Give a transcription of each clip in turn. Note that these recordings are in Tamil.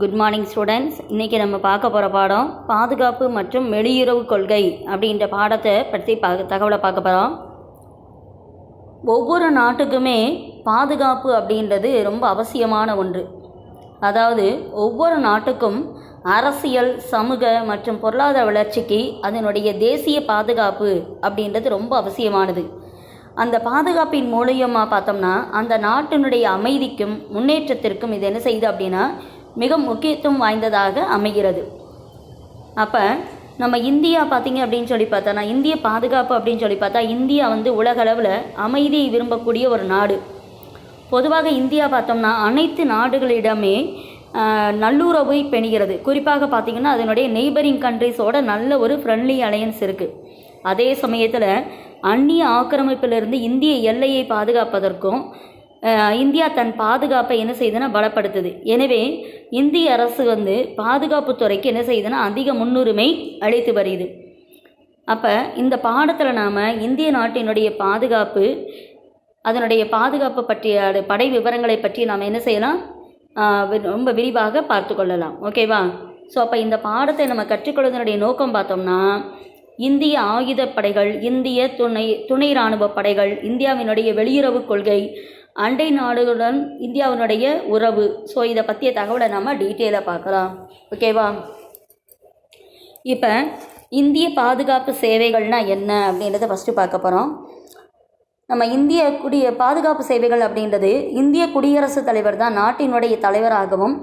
குட் மார்னிங் ஸ்டூடெண்ட்ஸ் இன்றைக்கி நம்ம பார்க்க போகிற பாடம் பாதுகாப்பு மற்றும் வெளியுறவு கொள்கை அப்படின்ற பாடத்தை பற்றி பா தகவலை பார்க்க போகிறோம் ஒவ்வொரு நாட்டுக்குமே பாதுகாப்பு அப்படின்றது ரொம்ப அவசியமான ஒன்று. அதாவது ஒவ்வொரு நாட்டுக்கும் அரசியல் சமூக மற்றும் பொருளாதார வளர்ச்சிக்கு அதனுடைய தேசிய பாதுகாப்பு அப்படின்றது ரொம்ப அவசியமானது. அந்த பாதுகாப்பின் மூலியமாக பார்த்தோம்னா அந்த நாட்டினுடைய அமைதிக்கும் முன்னேற்றத்திற்கும் இது என்ன செய்யுது அப்படின்னா மிக முக்கியத்துவம் வாய்ந்ததாக அமைகிறது. அப்போ நம்ம இந்தியா பார்த்தீங்க அப்படின்னு சொல்லி பார்த்தோன்னா இந்திய பாதுகாப்பு அப்படின்னு சொல்லி பார்த்தா இந்தியா வந்து உலகளவில் அமைதியை விரும்பக்கூடிய ஒரு நாடு. பொதுவாக இந்தியா பார்த்தோம்னா அனைத்து நாடுகளிடமே நல்லுறவை பெணுகிறது. குறிப்பாக பார்த்தீங்கன்னா அதனுடைய நெய்பரிங் கண்ட்ரிஸோட நல்ல ஒரு ஃப்ரெண்ட்லி அலையன்ஸ் இருக்குது அதே சமயத்தில் அந்நிய ஆக்கிரமிப்பிலிருந்து இந்திய எல்லையை பாதுகாப்பதற்கும் இந்தியா தன் பாதுகாப்பை என்ன செய்யுதுன்னா பலப்படுத்துது. எனவே இந்திய அரசு வந்து பாதுகாப்பு துறைக்கு என்ன செய்யுதுன்னா அதிக முன்னுரிமை அளித்து வருகிறது. அப்போ இந்த பாடத்தில் நாம் இந்திய நாட்டினுடைய பாதுகாப்பு அதனுடைய பாதுகாப்பு பற்றிய படை விவரங்களை பற்றி நாம் என்ன செய்யலாம்? ரொம்ப விரிவாக பார்த்து கொள்ளலாம். ஓகேவா ஸோ அப்போ இந்த பாடத்தை நம்ம கற்றுக்கொள்வதனுடைய நோக்கம் பார்த்தோம்னா இந்திய ஆயுதப் படைகள் இந்திய துணை துணை இராணுவ படைகள் இந்தியாவினுடைய வெளியுறவு கொள்கை அண்டை நாடுகளுடன் இந்தியாவினுடைய உறவு. ஸோ இதை பற்றிய தகவலை நம்ம டீட்டெயிலாக பார்க்கலாம். ஓகேவா இப்போ இந்திய பாதுகாப்பு சேவைகள்னால் என்ன அப்படின்றத ஃபஸ்ட்டு பார்க்க போகிறோம் நம்ம இந்திய குடிய பாதுகாப்பு சேவைகள் அப்படின்றது இந்திய குடியரசுத் தலைவர் தான் நாட்டினுடைய தலைவராகவும்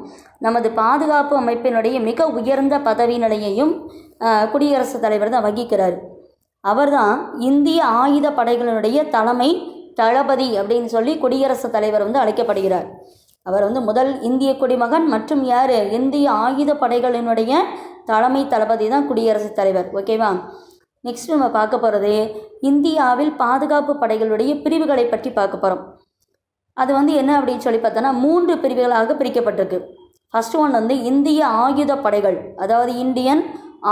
நமது பாதுகாப்பு அமைப்பினுடைய மிக உயர்ந்த பதவி நிலையையும் குடியரசுத் தலைவர் தான் வகிக்கிறார். அவர்தான் இந்திய ஆயுத படைகளினுடைய தலைமை தளபதி அப்படின்னு சொல்லி குடியரசுத் தலைவர் வந்து அழைக்கப்படுகிறார். அவர் வந்து முதல் இந்திய குடிமகன் மற்றும் யார்? இந்திய ஆயுத படைகளினுடைய தலைமை தளபதி தான் குடியரசுத் தலைவர். ஓகேவா நெக்ஸ்ட் நம்ம பார்க்க போகிறது இந்தியாவில் பாதுகாப்பு படைகளுடைய பிரிவுகளை பற்றி பார்க்க போகிறோம் அது வந்து என்ன அப்படின்னு சொல்லி பார்த்தோன்னா மூன்று பிரிவுகளாக பிரிக்கப்பட்டிருக்கு. ஃபஸ்ட் ஒன் வந்து இந்திய ஆயுத படைகள் அதாவது இந்தியன்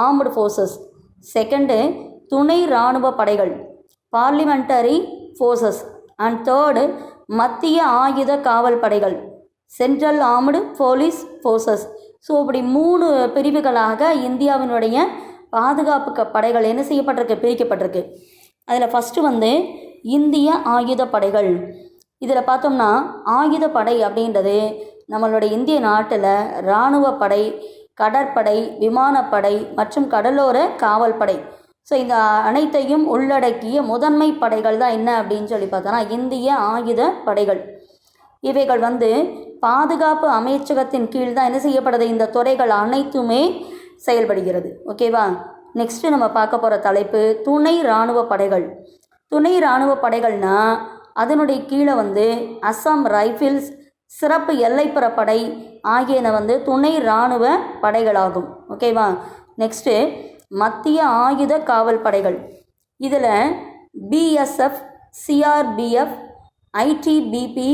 ஆர்ம்டு ஃபோர்ஸஸ் செகண்டு துணை இராணுவ படைகள் பார்லிமெண்டரி ஃபோர்ஸஸ் அண்ட் தேர்டு மத்திய ஆயுத காவல் படைகள் central armed police forces. So இப்படி மூணு பிரிவுகளாக இந்தியாவினுடைய பாதுகாப்பு க- படைகள் என்ன செய்யப்பட்டிருக்கு? பிரிக்கப்பட்டிருக்கு. அதில் ஃபஸ்ட்டு வந்து இந்திய ஆயுத படைகள். இதில் பார்த்தோம்னா ஆயுத படை அப்படின்றது நம்மளுடைய இந்திய நாட்டில் இராணுவ படை கடற்படை விமானப்படை மற்றும் கடலோர காவல் படை ஸோ இந்த அனைத்தையும் உள்ளடக்கிய முதன்மை படைகள் தான் என்ன அப்படின்னு சொல்லி பார்த்தோன்னா இந்திய ஆயுத படைகள். இவைகள் வந்து பாதுகாப்பு அமைச்சகத்தின் கீழ் தான் என்ன செய்யப்படுது? இந்த துறைகள் அனைத்துமே செயல்படுகிறது. ஓகேவா நெக்ஸ்ட்டு நம்ம பார்க்க போகிற தலைப்பு துணை இராணுவ படைகள். துணை இராணுவ படைகள்னா அதனுடைய கீழே வந்து அஸ்ஸாம் ரைஃபிள்ஸ் சிறப்பு எல்லைப்புற படை ஆகியன வந்து துணை இராணுவ படைகளாகும். ஓகேவா நெக்ஸ்ட்டு மத்திய ஆயுத காவல் படைகள் இதில் பிஎஸ்எஃப் சிஆர்பிஎஃப் ஐடிபிபி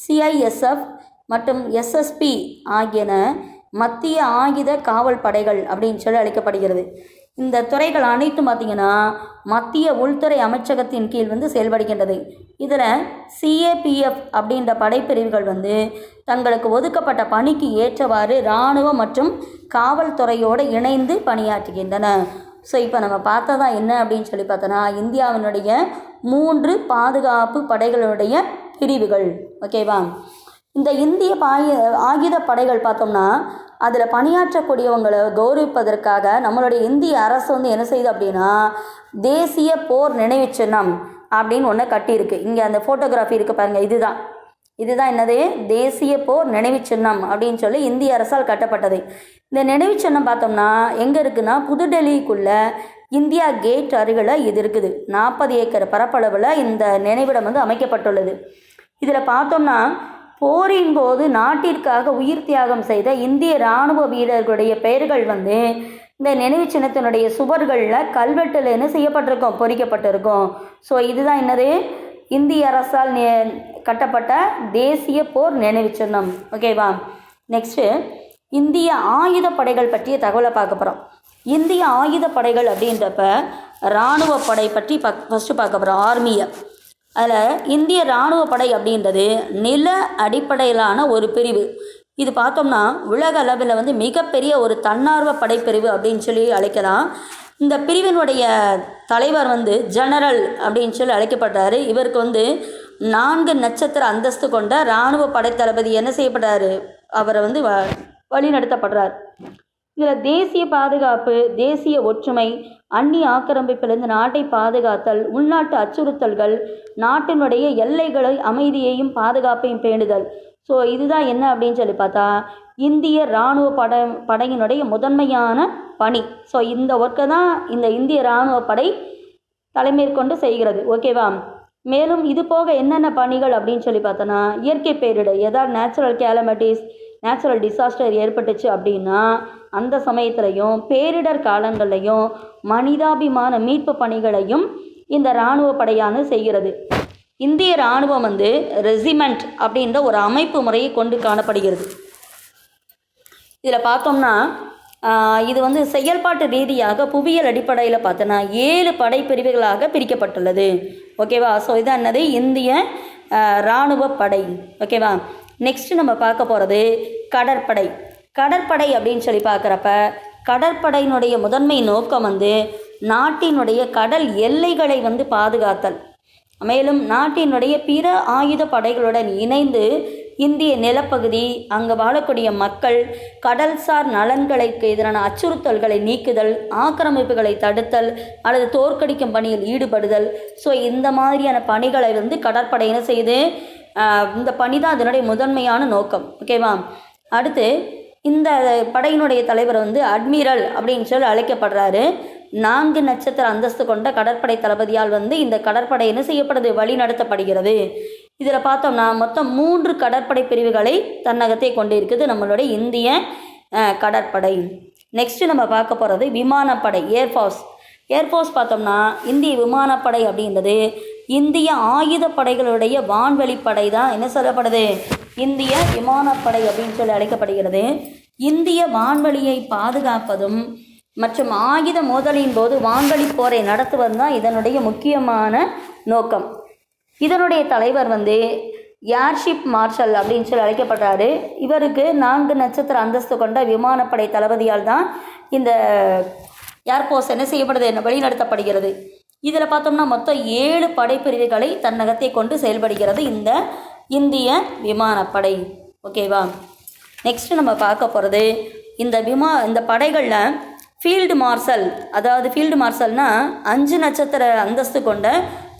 சிஐஎஸ்எஃப் மற்றும் எஸ்எஸ்பி ஆகியன மத்திய ஆயுத காவல் படைகள் அப்படின்னு சொல்லி அழைக்கப்படுகிறது. இந்த துறைகள் அனைத்தும் பார்த்திங்கன்னா மத்திய உள்துறை அமைச்சகத்தின் கீழ் வந்து செயல்படுகின்றது. இதில் சிஏபிஎஃப் அப்படின்ற படைப்பிரிவுகள் வந்து தங்களுக்கு ஒதுக்கப்பட்ட பணிக்கு ஏற்றவாறு இராணுவம் மற்றும் காவல்துறையோடு இணைந்து பணியாற்றுகின்றன. ஸோ இப்போ நம்ம பார்த்ததா என்ன அப்படின்னு சொல்லி பார்த்தோன்னா இந்தியாவினுடைய மூன்று பாதுகாப்பு படைகளுடைய பிரிவுகள். ஓகேவா இந்த இந்திய பாய ஆயுத படைகள் பார்த்தோம்னா அதில் பணியாற்றக்கூடியவங்களை கௌரவிப்பதற்காக நம்மளுடைய இந்திய அரசு வந்து என்ன செய்யுது அப்படின்னா தேசிய போர் நினைவு சின்னம் அப்படின்னு ஒன்று கட்டியிருக்கு. இங்கே அந்த ஃபோட்டோகிராஃபி இருக்குது பாருங்கள் இதுதான். இதுதான் என்னது? தேசிய போர் நினைவு சின்னம் அப்படின்னு சொல்லி இந்திய அரசால் கட்டப்பட்டது. இந்த நினைவு சின்னம் பார்த்தோம்னா எங்கே இருக்குன்னா புதுடெல்லிக்குள்ள இந்தியா கேட் அருகில் இது இருக்குது. நாற்பது ஏக்கர் பரப்பளவில் இந்த நினைவிடம் வந்து அமைக்கப்பட்டுள்ளது. இதில் பார்த்தோம்னா போரின் போது நாட்டிற்காக உயிர் தியாகம் செய்த இந்திய இராணுவ வீரர்களுடைய பெயர்கள் வந்து இந்த நினைவு சின்னத்தினுடைய சுவர்களில் கல்வெட்டில் என்ன செய்யப்பட்டிருக்கும்? பொறிக்கப்பட்டிருக்கும். ஸோ இதுதான் என்னது? இந்திய அரசால் கட்டப்பட்ட தேசிய போர் நினைவு சின்னம். ஓகேவா நெக்ஸ்ட்டு இந்திய ஆயுத படைகள் பற்றிய தகவலை பார்க்க போகிறோம் இந்திய ஆயுத படைகள் அப்படின்றப்ப இராணுவ படை பற்றி பக் ஃபஸ்ட்டு பார்க்க போகிறோம் ஆர்மியை அதில் இந்திய இராணுவ படை அப்படின்றது நில அடிப்படையிலான ஒரு பிரிவு. இது பார்த்தோம்னா உலக அளவில் வந்து மிகப்பெரிய ஒரு தன்னார்வ படைப்பிரிவு அப்படின்னு சொல்லி அழைக்கலாம். இந்த பிரிவினுடைய தலைவர் வந்து ஜெனரல் அப்படின்னு சொல்லி அழைக்கப்பட்டார் இவருக்கு வந்து நான்கு நட்சத்திர அந்தஸ்து கொண்ட இராணுவ படைத்தளபதி என்ன செய்யப்பட்டார் அவரை வந்து வ வழிநடத்தப்படுறார். இதில் தேசிய பாதுகாப்பு தேசிய ஒற்றுமை அந்நிய ஆக்கிரமிப்பிலிருந்து நாட்டை பாதுகாத்தல் உள்நாட்டு அச்சுறுத்தல்கள் நாட்டினுடைய எல்லைகளை அமைதியையும் பாதுகாப்பையும் பேணுதல். ஸோ இதுதான் என்ன அப்படின்னு சொல்லி பார்த்தா இந்திய இராணுவ பட படையினுடைய முதன்மையான பணி. ஸோ இந்த ஒர்க்கை தான் இந்த இந்திய இராணுவ படை தலைமேற்கொண்டு செய்கிறது. ஓகேவா மேலும் இது போக என்னென்ன பணிகள் அப்படின்னு சொல்லி பார்த்தோன்னா இயற்கை பேரிடர் ஏதாவது நேச்சுரல் கேலமிட்டிஸ் நேச்சுரல் டிசாஸ்டர் ஏற்பட்டுச்சு அப்படின்னா அந்த சமயத்துலையும் பேரிடர் காலங்கள்லையும் மனிதாபிமான மீட்பு பணிகளையும் இந்த இராணுவ படையானது செய்கிறது. இந்திய இராணுவம் வந்து ரெசிமெண்ட் அப்படின்ற ஒரு அமைப்பு முறையை கொண்டு காணப்படுகிறது. இதில் பார்த்தோம்னா இது வந்து செயல்பாட்டு ரீதியாக புவியியல் அடிப்படையில் பார்த்தோன்னா ஏழு படைப்பிரிவுகளாக பிரிக்கப்பட்டுள்ளது. ஓகேவா? ஸோ இதான் என்னது? இந்திய இராணுவ படை. ஓகேவா? நெக்ஸ்ட் நம்ம பார்க்க போகிறது கடற்படை. கடற்படை அப்படின்னு சொல்லி பார்க்குறப்ப கடற்படையினுடைய முதன்மை நோக்கம் வந்து நாட்டினுடைய கடல் எல்லைகளை வந்து பாதுகாத்தல். மேலும் நாட்டினுடைய பிற ஆயுத படைகளுடன் இணைந்து இந்திய நிலப்பகுதி அங்கு வாழக்கூடிய மக்கள் கடல்சார் நலன்களுக்கு எதிரான அச்சுறுத்தல்களை நீக்குதல் ஆக்கிரமிப்புகளை தடுத்தல் அல்லது தோற்கடிக்கும் பணியில் ஈடுபடுதல். ஸோ இந்த மாதிரியான பணிகளை வந்து கடற்படையினர் செய்து இந்த பணி தான் அதனுடைய முதன்மையான நோக்கம். ஓகேவா அடுத்து இந்த படையினுடைய தலைவர் வந்து அட்மிரல் அப்படின்னு சொல்லி அழைக்கப்படுறாரு. நான்கு நட்சத்திர அந்தஸ்து கொண்ட கடற்படை தளபதியால் வந்து இந்த கடற்படை என்ன செய்யப்படுது? வழி நடத்தப்படுகிறது இதில் பார்த்தோம்னா மொத்தம் மூன்று கடற்படை பிரிவுகளை தன்னகத்தை கொண்டு இருக்குது நம்மளுடைய இந்திய கடற்படை. நெக்ஸ்ட்டு நம்ம பார்க்க போகிறது விமானப்படை ஏர்ஃபோர்ஸ் ஏர்ஃபோர்ஸ் பார்த்தோம்னா இந்திய விமானப்படை அப்படின்றது இந்திய ஆயுத படைகளுடைய வான்வெளிப்படை தான் என்ன சொல்லப்படுது? இந்திய விமானப்படை அப்படின்னு சொல்லி அழைக்கப்படுகிறது. இந்திய வான்வெளியை பாதுகாப்பதும் மற்றும் ஆயுத மோதலின் போது வான்வெளி போரை நடத்துவது தான் இதனுடைய முக்கியமான நோக்கம். இதனுடைய தலைவர் வந்து ஏர்ஷிப் மார்ஷல் அப்படின்னு சொல்லி அழைக்கப்படுறாரு. இவருக்கு நான்கு நட்சத்திர அந்தஸ்து கொண்ட விமானப்படை தளபதியால் தான் இந்த ஏர்போர்ஸ் என்ன செய்யப்படுது? என்ன வழிநடத்தப்படுகிறது இதில் பார்த்தோம்னா மொத்தம் ஏழு படைப்பிரிவுகளை தன்னகத்தை கொண்டு செயல்படுகிறது இந்த இந்திய விமானப்படை. ஓகேவா நெக்ஸ்ட் நம்ம பார்க்க போகிறது இந்த விமா இந்த படைகளில் ஃபீல்டு மார்ஷல் அதாவது ஃபீல்டு மார்ஷல்னால் அஞ்சு நட்சத்திர அந்தஸ்து கொண்ட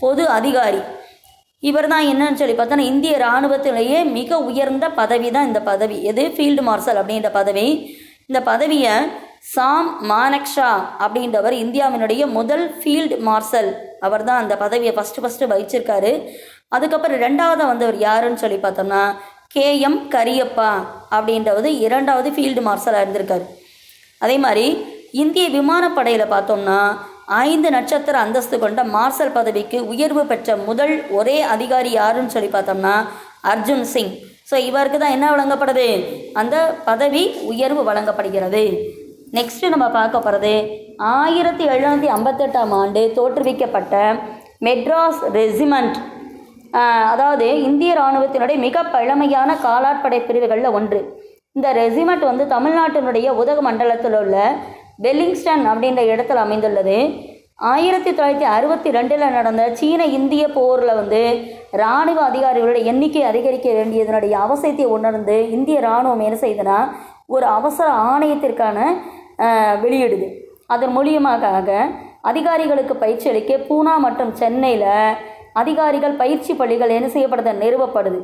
பொது அதிகாரி. இவர் தான் என்னன்னு சொல்லி பார்த்தோன்னா இந்திய இராணுவத்திலேயே மிக உயர்ந்த பதவி தான் இந்த பதவி. எது? ஃபீல்டு மார்ஷல் அப்படின்ற பதவி. இந்த பதவியை சாம் மானக்ஷா அப்படின்றவர் இந்தியாவினுடைய முதல் ஃபீல்டு மார்ஷல். அவர் தான் அந்த பதவியை ஃபஸ்ட்டு ஃபஸ்ட்டு வகிச்சிருக்காரு. அதுக்கப்புறம் ரெண்டாவது வந்தவர் யாருன்னு சொல்லி பார்த்தோம்னா கே எம் கரியப்பா அப்படின்றவது இரண்டாவது ஃபீல்டு மார்ஷலாக இருந்திருக்காரு. அதே மாதிரி இந்திய விமானப்படையில் பார்த்தோம்னா ஐந்து நட்சத்திர அந்தஸ்து கொண்ட மார்ஷல் பதவிக்கு உயர்வு பெற்ற முதல் ஒரே அதிகாரி யாருன்னு சொல்லி பார்த்தோம்னா அர்ஜுன் சிங். ஸோ இவருக்கு தான் என்ன வழங்கப்படுது? அந்த பதவி உயர்வு வழங்கப்படுகிறது. நெக்ஸ்ட் நம்ம பார்க்க போகிறது ஆயிரத்தி எழுநூற்றி ஐம்பத்தெட்டாம் ஆண்டு தோற்றுவிக்கப்பட்ட மெட்ராஸ் ரெஜிமெண்ட். அதாவது இந்திய இராணுவத்தினுடைய மிக பழமையான காலாட்படை பிரிவுகளில் ஒன்று. இந்த ரெசிமெண்ட் வந்து தமிழ்நாட்டினுடைய உதக மண்டலத்தில் உள்ள வெல்லிங்ஸ்டன் அப்படின்ற இடத்துல அமைந்துள்ளது. ஆயிரத்தி தொள்ளாயிரத்தி அறுபத்தி ரெண்டில் நடந்த சீன இந்திய போரில் வந்து இராணுவ அதிகாரிகளோட எண்ணிக்கை அதிகரிக்க வேண்டியதனுடைய அவசியத்தை உணர்ந்து இந்திய இராணுவம் என்ன செய்தனா ஒரு அவசர ஆணையத்திற்கான வெளியிடுது. அதன் மூலியமாக அதிகாரிகளுக்கு பயிற்சி அளிக்க பூனா மற்றும் சென்னையில் அதிகாரிகள் பயிற்சி பள்ளிகள் என்ன செய்யப்படுது? நிறுவப்படுது.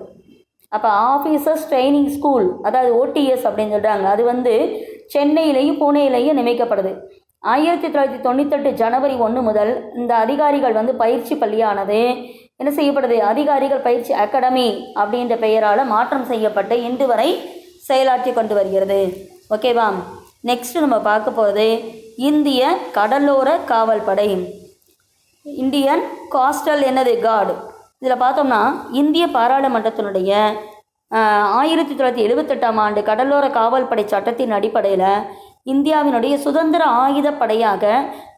அப்போ ஆஃபீஸர்ஸ் ட்ரைனிங் ஸ்கூல் அதாவது ஓடிஎஸ் அப்படின்னு சொல்கிறாங்க அது வந்து சென்னையிலையும் புனேலையும் நியமிக்கப்படுது. ஆயிரத்தி தொள்ளாயிரத்தி தொண்ணூத்தெட்டு ஜனவரி ஒன்று முதல் இந்த அதிகாரிகள் வந்து பயிற்சி பள்ளியானது என்ன செய்யப்படுது? அதிகாரிகள் பயிற்சி அகாடமி அப்படின்ற பெயரால் மாற்றம் செய்யப்பட்டு இன்று வரை செயலாற்றி கொண்டு வருகிறது. ஓகேவா? நெக்ஸ்ட் நம்ம பார்க்க போகிறது இந்திய கடலோர காவல் படை இந்தியன் காஸ்டல் என்னது? கார்டு இதில் பார்த்தோம்னா இந்திய பாராளுமன்றத்தினுடைய ஆயிரத்தி தொள்ளாயிரத்தி எழுபத்தெட்டாம் ஆண்டு கடலோர காவல் படை சட்டத்தின் அடிப்படையில் இந்தியாவினுடைய சுதந்திர ஆயுதப் படையாக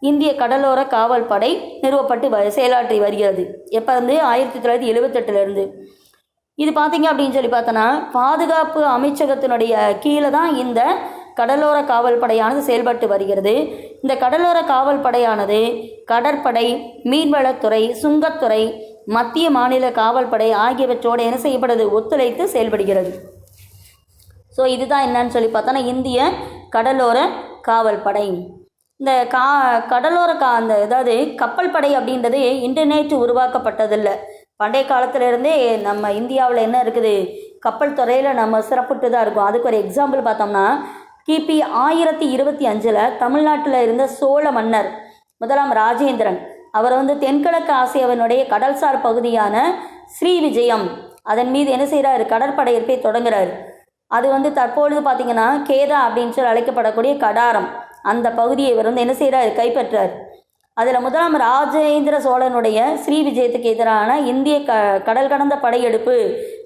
இந்திய கடலோர காவல் படை நிறுவப்பட்டு வ செயலாற்றி வருகிறது. எப்போ வந்து ஆயிரத்தி தொள்ளாயிரத்தி எழுபத்தெட்டுலேருந்து இது பார்த்தீங்க அப்படின்னு சொல்லி பார்த்தோன்னா பாதுகாப்பு அமைச்சகத்தினுடைய கீழே தான் இந்த கடலோர காவல் படையானது செயல்பட்டு வருகிறது. இந்த கடலோர காவல் படையானது கடற்படை மீன்வளத்துறை சுங்கத்துறை மத்திய மாநில காவல் படை ஆகியவற்றோடு என்ன செய்யப்படுது? ஒத்துழைத்து செயல்படுகிறது. ஸோ இதுதான் என்னன்னு சொல்லி பார்த்தோன்னா இந்திய கடலோர காவல் படை. இந்த கா கடலோர கா அந்த அதாவது கப்பல் படை அப்படின்றது இன்டர்நெட் உருவாக்கப்பட்டதில்லை. பண்டைய காலத்திலேருந்தே நம்ம இந்தியாவில் என்ன இருக்குது? கப்பல் துறையில் நம்ம சிறப்புட்டு தான் இருக்கும். அதுக்கு ஒரு எக்ஸாம்பிள் பார்த்தோம்னா கிபி ஆயிரத்தி இருபத்தி அஞ்சில் தமிழ்நாட்டில் இருந்த சோழ மன்னர் முதலாம் ராஜேந்திரன். அவர் வந்து தென்கிழக்கு ஆசியாவினுடைய கடல்சார் பகுதியான ஸ்ரீவிஜயம் அதன் மீது என்ன செய்கிறாரு கடற்படையெடுப்பை தொடங்குறாரு. அது வந்து தற்பொழுது பார்த்தீங்கன்னா கேதா அப்படின்னு சொல்லி அழைக்கப்படக்கூடிய கடாரம். அந்த பகுதியை இவர் வந்து என்ன செய்கிறார் கைப்பற்றார். அதில் முதலாம் ராஜேந்திர சோழனுடைய ஸ்ரீ விஜயத்துக்கு எதிரான இந்திய க கடல் கடந்த படையெடுப்பு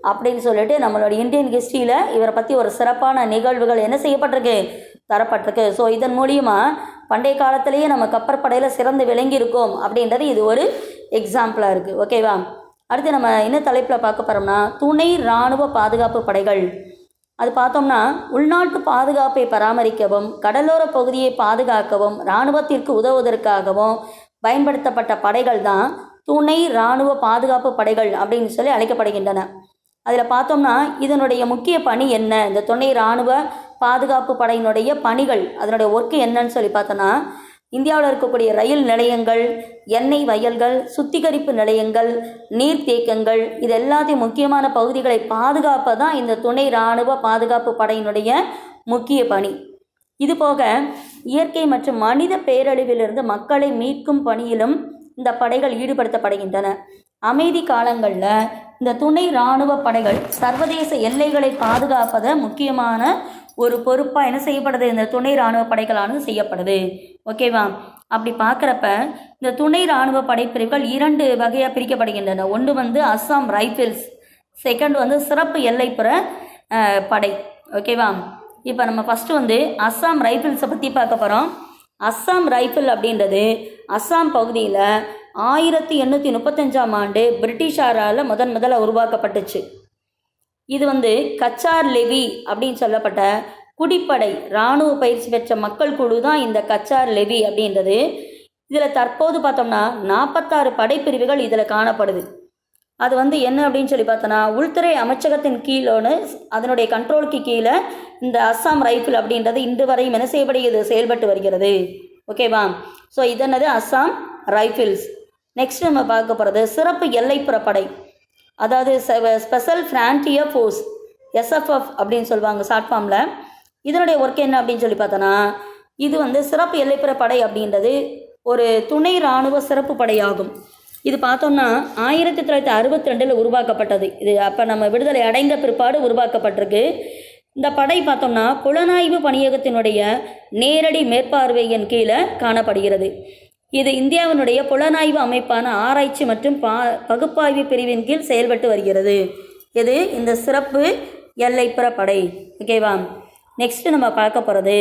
அப்படின்னு சொல்லிட்டு நம்மளோட இந்தியன் ஹிஸ்ட்ரியில் இவரை பற்றி ஒரு சிறப்பான நிகழ்வுகள் என்ன செய்யப்பட்டிருக்கு? தரப்பட்டிருக்கு. ஸோ இதன் மூலியமாக பண்டைய காலத்திலேயே நம்ம கப்பற்படையில் சிறந்து விளங்கி இருக்கோம் அப்படின்றது இது ஒரு எக்ஸாம்பிளாக இருக்குது ஓகேவா அடுத்து நம்ம என்ன தலைப்பில் பார்க்க போகிறோம்னா துணை இராணுவ பாதுகாப்பு படைகள். அது பார்த்தோம்னா உள்நாட்டு பாதுகாப்பை பராமரிக்கவும் கடலோர பகுதியை பாதுகாக்கவும் இராணுவத்திற்கு உதவுவதற்காகவும் பயன்படுத்தப்பட்ட படைகள் தான் துணை இராணுவ பாதுகாப்பு படைகள் அப்படின்னு சொல்லி அழைக்கப்படுகின்றன. அதில் பார்த்தோம்னா இதனுடைய முக்கிய பணி என்ன? இந்த துணை இராணுவ பாதுகாப்பு படையினுடைய பணிகள் அதனுடைய ஒர்க்கு என்னன்னு சொல்லி பார்த்தோன்னா இந்தியாவில் இருக்கக்கூடிய ரயில் நிலையங்கள் எண்ணெய் வயல்கள் சுத்திகரிப்பு நிலையங்கள் நீர்த்தேக்கங்கள் இது எல்லாத்தையும் முக்கியமான பகுதிகளை பாதுகாப்பது தான் இந்த துணை இராணுவ பாதுகாப்பு படையினுடைய முக்கிய பணி. இது போக இயற்கை மற்றும் மனித பேரழிவிலிருந்து மக்களை மீட்கும் பணியிலும் இந்த படைகள் ஈடுபடுத்தப்படுகின்றன. அமைதி காலங்களில் இந்த துணை இராணுவ படைகள் சர்வதேச எல்லைகளை பாதுகாப்பதை முக்கியமான ஒரு பொறுப்பாக என்ன செய்யப்படுது? இந்த துணை இராணுவ படைகளானது செய்யப்படுது. ஓகேவா அப்படி பார்க்குறப்ப இந்த துணை இராணுவ படைப்பிரிவுகள் இரண்டு வகையாக பிரிக்கப்படுகின்றன. ஒன்று வந்து அஸ்ஸாம் ரைஃபிள்ஸ் செகண்ட் வந்து சிறப்பு எல்லைப்புற படை. ஓகேவா இப்போ நம்ம ஃபஸ்ட்டு வந்து அஸ்ஸாம் ரைஃபிள்ஸை பற்றி பார்க்க போகிறோம் அஸ்ஸாம் ரைஃபிள் அப்படின்றது அஸ்ஸாம் பகுதியில் ஆயிரத்தி எண்ணூற்றி முப்பத்தஞ்சாம் ஆண்டு பிரிட்டிஷாரால் முதன் முதல்ல உருவாக்கப்பட்டுச்சு. இது வந்து கச்சார் லெவி அப்படின்னு சொல்லப்பட்ட குடிப்படை இராணுவ பயிற்சி பெற்ற மக்கள் குழு தான் இந்த கச்சார் லெவி அப்படின்றது. இதில் தற்போது பார்த்தோம்னா நாற்பத்தாறு படைப்பிரிவுகள் இதில் காணப்படுது. அது வந்து என்ன அப்படின்னு சொல்லி பார்த்தோன்னா உள்துறை அமைச்சகத்தின் கீழோன்னு அதனுடைய கண்ட்ரோலுக்கு கீழே இந்த அஸ்ஸாம் ரைஃபிள் அப்படின்றது இன்று வரையும் என்ன செய்யப்படுகிறது? செயல்பட்டு வருகிறது. ஓகேவா? ஸோ இதென்னது அஸ்ஸாம் ரைஃபிள்ஸ் நெக்ஸ்ட் நம்ம பார்க்க போகிறது சிறப்பு எல்லைப்புற படை அதாவது ஸ்பெஷல் ஃப்ரான்டியர் ஃபோர்ஸ் எஸ்எஃப்எஃப் அப்படின்னு சொல்லுவாங்க ஷார்ட் ஃபார்மில் இதனுடைய ஒர்க் என்ன அப்படின்னு சொல்லி பார்த்தோன்னா இது வந்து சிறப்பு எல்லைப்புற படை அப்படின்றது ஒரு துணை இராணுவ சிறப்பு படையாகும். இது பார்த்தோம்னா ஆயிரத்தி தொள்ளாயிரத்தி அறுபத்தி ரெண்டில் உருவாக்கப்பட்டது. இது அப்போ நம்ம விடுதலை அடைந்த பிற்பாடு உருவாக்கப்பட்டிருக்கு. இந்த படை பார்த்தோம்னா புலனாய்வு பணியகத்தினுடைய நேரடி மேற்பார்வையின் கீழே காணப்படுகிறது. இது இந்தியாவினுடைய புலனாய்வு அமைப்பான ஆராய்ச்சி மற்றும் பா பகுப்பாய்வு பிரிவின் கீழ் செயல்பட்டு வருகிறது. இது இந்த சிறப்பு எல்லைப்புற படை. ஓகேவா நெக்ஸ்ட் நம்ம பார்க்க போகிறது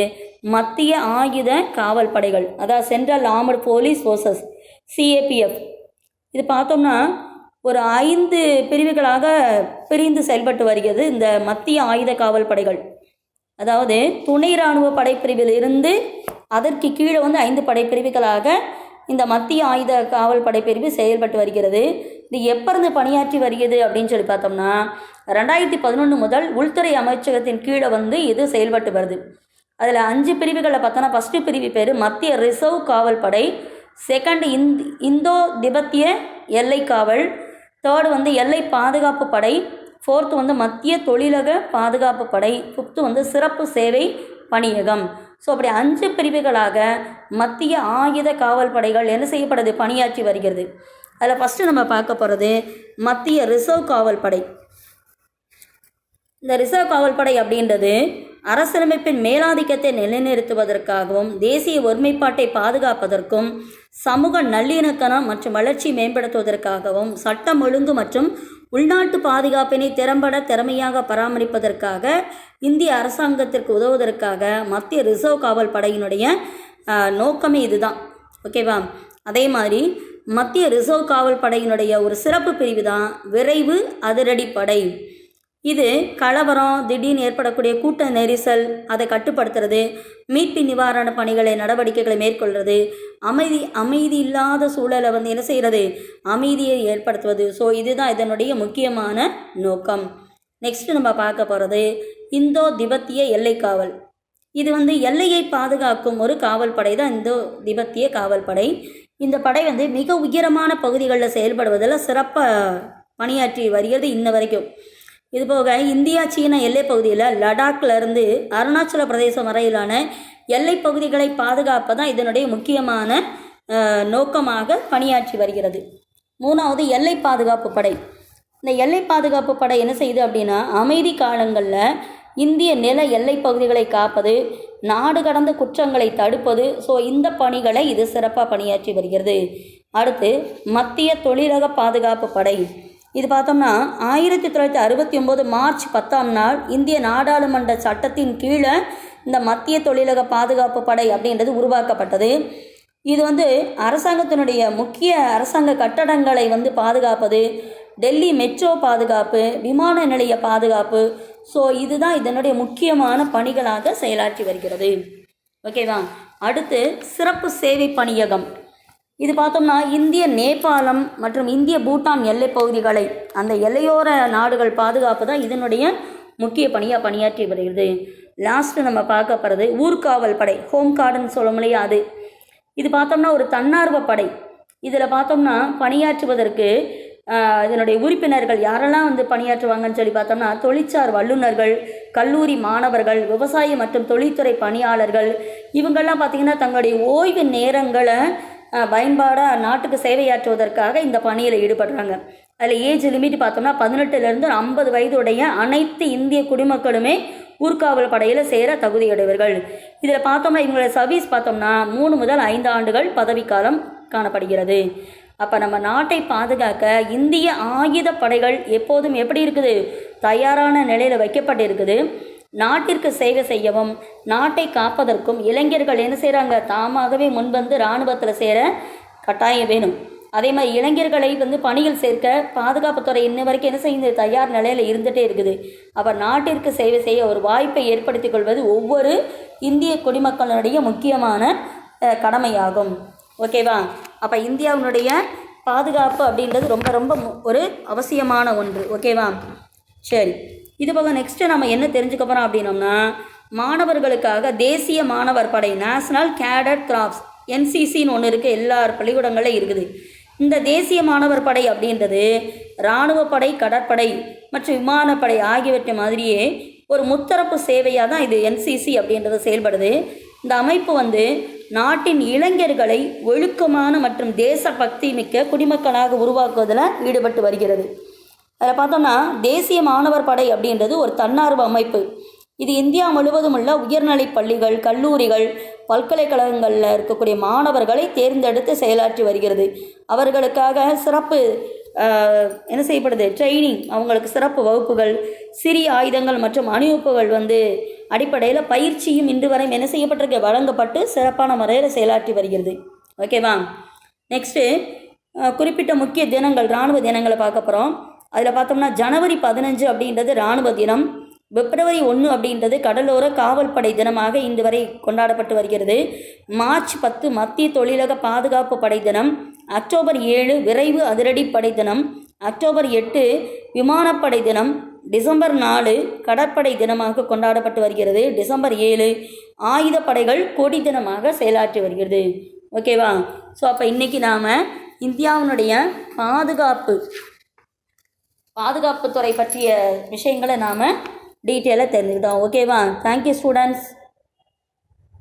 மத்திய ஆயுத காவல் படைகள் அதாவது central armed police forces CAPF இது பார்த்தோம்னா ஒரு ஐந்து பிரிவுகளாக பிரிந்து செயல்பட்டு வருகிறது இந்த மத்திய ஆயுத காவல் படைகள். அதாவது துணை இராணுவ படைப்பிரிவில் இருந்து அதற்கு கீழே வந்து ஐந்து படைப்பிரிவுகளாக இந்த மத்திய ஆயுத காவல் பிரிவு செயல்பட்டு வருகிறது. இது எப்பருந்து பணியாற்றி வருகிறது அப்படின்னு சொல்லி பார்த்தோம்னா ரெண்டாயிரத்தி பதினொன்று முதல் உள்துறை அமைச்சகத்தின் கீழே வந்து இது செயல்பட்டு வருது. அதில் அஞ்சு பிரிவுகளில் பார்த்தோன்னா ஃபஸ்ட்டு பிரிவு பேர் மத்திய ரிசர்வ் காவல் படை செகண்ட் இந்த் இந்தோ திபெத்திய எல்லை காவல் தேர்டு வந்து எல்லை பாதுகாப்பு படை ஃபோர்த்து வந்து மத்திய தொழிலக பாதுகாப்பு படை ஃபிஃப்த்து வந்து சிறப்பு சேவை பணியகம். ஸோ அப்படி அஞ்சு பிரிவுகளாக மத்திய ஆயுத காவல் படைகள் என்ன செய்யப்படுது? பணியாற்றி வருகிறது. அதில் ஃபஸ்ட்டு நம்ம பார்க்க போகிறது மத்திய ரிசர்வ் காவல் படை. இந்த ரிசர்வ் காவல் படை அப்படின்றது அரசியலமைப்பின் மேலாதிக்கத்தை நிலைநிறுத்துவதற்காகவும் தேசிய ஒருமைப்பாட்டை பாதுகாப்பதற்கும் சமூக நல்லிணக்கணம் மற்றும் வளர்ச்சி மேம்படுத்துவதற்காகவும் சட்டம் ஒழுங்கு மற்றும் உள்நாட்டு பாதுகாப்பினை திறம்பட திறமையாக பராமரிப்பதற்காக இந்திய அரசாங்கத்திற்கு உதவுவதற்காக மத்திய ரிசர்வ் காவல் படையினுடைய நோக்கமே இதுதான். ஓகேவா அதே மாதிரி மத்திய ரிசர்வ் காவல் படையினுடைய ஒரு சிறப்பு பிரிவு தான் விரைவு அதிரடி படை இது கலவரம் திடீர்னு ஏற்படக்கூடிய கூட்ட நெரிசல் அதை கட்டுப்படுத்துறது மீட்பு நிவாரண பணிகளை நடவடிக்கைகளை மேற்கொள்வது அமைதி அமைதி இல்லாத சூழலை வந்து என்ன செய்கிறது அமைதியை ஏற்படுத்துவது. ஸோ இதுதான் இதனுடைய முக்கியமான நோக்கம். நெக்ஸ்ட் நம்ம பார்க்க போகிறது இந்தோ திபெத்திய எல்லை காவல். இது வந்து எல்லையை பாதுகாக்கும் ஒரு காவல் படை தான் இந்தோ திபெத்திய காவல் படை. இந்த படை வந்து மிக உயரமான பகுதிகளில் செயல்படுவதில் சிறப்பாக பணியாற்றி வருகிறது இன்ன வரைக்கும். இதுபோக இந்தியா சீன எல்லை பகுதியில் லடாக்லேருந்து அருணாச்சல பிரதேசம் வரையிலான எல்லை பகுதிகளை பாதுகாப்பதான் இதனுடைய முக்கியமான நோக்கமாக பணியாற்றி வருகிறது. மூணாவது எல்லை பாதுகாப்பு படை. இந்த எல்லை பாதுகாப்பு படை என்ன செய்யுது அப்படின்னா அமைதி காலங்களில் இந்திய நில எல்லை பகுதிகளை காப்பது நாடு கடந்த குற்றங்களை தடுப்பது ஸோ இந்த பணிகளை இது சிறப்பாக பணியாற்றி வருகிறது. அடுத்து மத்திய தொழிலக பாதுகாப்பு படை. இது பார்த்தோம்னா ஆயிரத்தி தொள்ளாயிரத்தி அறுபத்தி ஒம்பது மார்ச் பத்தாம் நாள் இந்திய நாடாளுமன்ற சட்டத்தின் கீழே இந்த மத்திய தொழிலக பாதுகாப்பு படை அப்படின்றது உருவாக்கப்பட்டது. இது வந்து அரசாங்கத்தினுடைய முக்கிய அரசாங்க கட்டடங்களை வந்து பாதுகாப்பது டெல்லி மெட்ரோ பாதுகாப்பு விமான நிலைய பாதுகாப்பு. ஸோ இதுதான் இதனுடைய முக்கியமான பணிகளாக செயலாற்றி வருகிறது. ஓகேவா அடுத்து சிறப்பு சேவை பணியகம். இது பார்த்தோம்னா இந்திய நேபாளம் மற்றும் இந்திய பூட்டான் எல்லை பகுதிகளை அந்த எல்லையோர நாடுகள் பாதுகாப்பு தான் இதனுடைய முக்கிய பணியாக பணியாற்றி வருகிறது. லாஸ்ட்டு நம்ம பார்க்க போகிறது ஊர்காவல் படை ஹோம் கார்டுன்னு சொல்ல முடியாது இது பார்த்தோம்னா ஒரு தன்னார்வ படை. இதில் பார்த்தோம்னா பணியாற்றுவதற்கு இதனுடைய உறுப்பினர்கள் யாரெல்லாம் வந்து பணியாற்றுவாங்கன்னு சொல்லி பார்த்தோம்னா தொழிற்சார் வல்லுநர்கள் கல்லூரி மாணவர்கள் விவசாய மற்றும் தொழில்துறை பணியாளர்கள் இவங்கெல்லாம் பார்த்திங்கன்னா தங்களுடைய ஓய்வு நேரங்களை பயன்பாடாக நாட்டுக்கு சேவையாற்றுவதற்காக இந்த பணியில் ஈடுபடுறாங்க. அதில் ஏஜ் லிமிட் பார்த்தோம்னா பதினெட்டுலேருந்து ஐம்பது வயதுடைய அனைத்து இந்திய குடிமக்களுமே ஊர்காவல் படையில் சேர தகுதியுடையவர்கள். இதில் பார்த்தோம்னா இவங்களோட சர்வீஸ் பார்த்தோம்னா மூணு முதல் ஐந்து ஆண்டுகள் பதவிக்காலம் காணப்படுகிறது. அப்போ நம்ம நாட்டை பாதுகாக்க இந்திய ஆயுத படைகள் எப்போதும் எப்படி இருக்குது? தயாரான நிலையில் வைக்கப்பட்டு இருக்குது நாட்டிற்கு சேவை செய்யவும் நாட்டை காப்பதற்கும் இளைஞர்கள் என்ன செய்கிறாங்க தாமாகவே முன்வந்து இராணுவத்தில் சேர கட்டாயம் வேணும். அதே மாதிரி இளைஞர்களை வந்து பணியில் சேர்க்க பாதுகாப்புத்துறை இன்ன வரைக்கும் என்ன செய்யுது தயார் நிலையில் இருந்துகிட்டே இருக்குது. அப்போ நாட்டிற்கு சேவை செய்ய ஒரு வாய்ப்பை ஏற்படுத்தி கொள்வது ஒவ்வொரு இந்திய குடிமக்களுடைய முக்கியமான கடமையாகும். ஓகேவா? அப்போ இந்தியாவினுடைய பாதுகாப்பு அப்படின்றது ரொம்ப ரொம்ப ஒரு அவசியமான ஒன்று. ஓகேவா? சரி. இது போக நெக்ஸ்ட்டு நம்ம என்ன தெரிஞ்சுக்க போகிறோம் அப்படின்னோம்னா மாணவர்களுக்காக தேசிய மாணவர் படை நேஷனல் கேடட் கிராஃப்ட்ஸ் என்சிசின்னு ஒன்று இருக்குது எல்லா பள்ளிக்கூடங்களில் இருக்குது. இந்த தேசிய மாணவர் படை அப்படின்றது இராணுவப்படை கடற்படை மற்றும் விமானப்படை ஆகியவற்றை மாதிரியே ஒரு முத்தரப்பு சேவையாக தான் இது என்சிசி அப்படின்றது செயல்படுது. இந்த அமைப்பு வந்து நாட்டின் இளைஞர்களை ஒழுக்கமான மற்றும் தேசபக்தி மிக்க குடிமக்களாக உருவாக்குவதில் ஈடுபட்டு வருகிறது. அதில் பார்த்தோம்னா தேசிய மாணவர் படை அப்படின்றது ஒரு தன்னார்வ அமைப்பு. இது இந்தியா முழுவதும் உள்ள உயர்நிலை பள்ளிகள் கல்லூரிகள் பல்கலைக்கழகங்களில் இருக்கக்கூடிய மாணவர்களை தேர்ந்தெடுத்து செயலாற்றி வருகிறது. அவர்களுக்காக சிறப்பு என்ன செய்யப்படுது? ட்ரைனிங் அவங்களுக்கு சிறப்பு வகுப்புகள் சிறிய ஆயுதங்கள் மற்றும் அணிவகுப்புகள் வந்து அடிப்படையில் பயிற்சியும் இன்று வரை என்ன செய்யப்பட்டிருக்கு? வழங்கப்பட்டு சிறப்பான முறையில் செயலாற்றி வருகிறது. ஓகேவா நெக்ஸ்ட்டு குறிப்பிட்ட முக்கிய தினங்கள் இராணுவ தினங்களை பார்க்க போகிறோம் அதில் பார்த்தோம்னா ஜனவரி பதினஞ்சு அப்படின்றது இராணுவ தினம். பிப்ரவரி ஒன்று அப்படின்றது கடலோர காவல்படை தினமாக இன்று வரை கொண்டாடப்பட்டு வருகிறது. மார்ச் பத்து மத்திய தொழிலக பாதுகாப்பு படை தினம் அக்டோபர் ஏழு விரைவு அதிரடி படை தினம் அக்டோபர் எட்டு விமானப்படை தினம் டிசம்பர் நாலு கடற்படை தினமாக கொண்டாடப்பட்டு வருகிறது. டிசம்பர் ஏழு ஆயுதப்படைகள் கொடி தினமாக செயலாற்றி வருகிறது. ஓகேவா ஸோ அப்போ இன்றைக்கி நாம் இந்தியாவினுடைய பாதுகாப்பு பாதுகாப்புத்துறை பற்றிய விஷயங்களை நாம் டீட்டெயிலாக தெரிஞ்சுக்கிட்டோம். ஓகேவா தேங்க்யூ ஸ்டூடெண்ட்ஸ்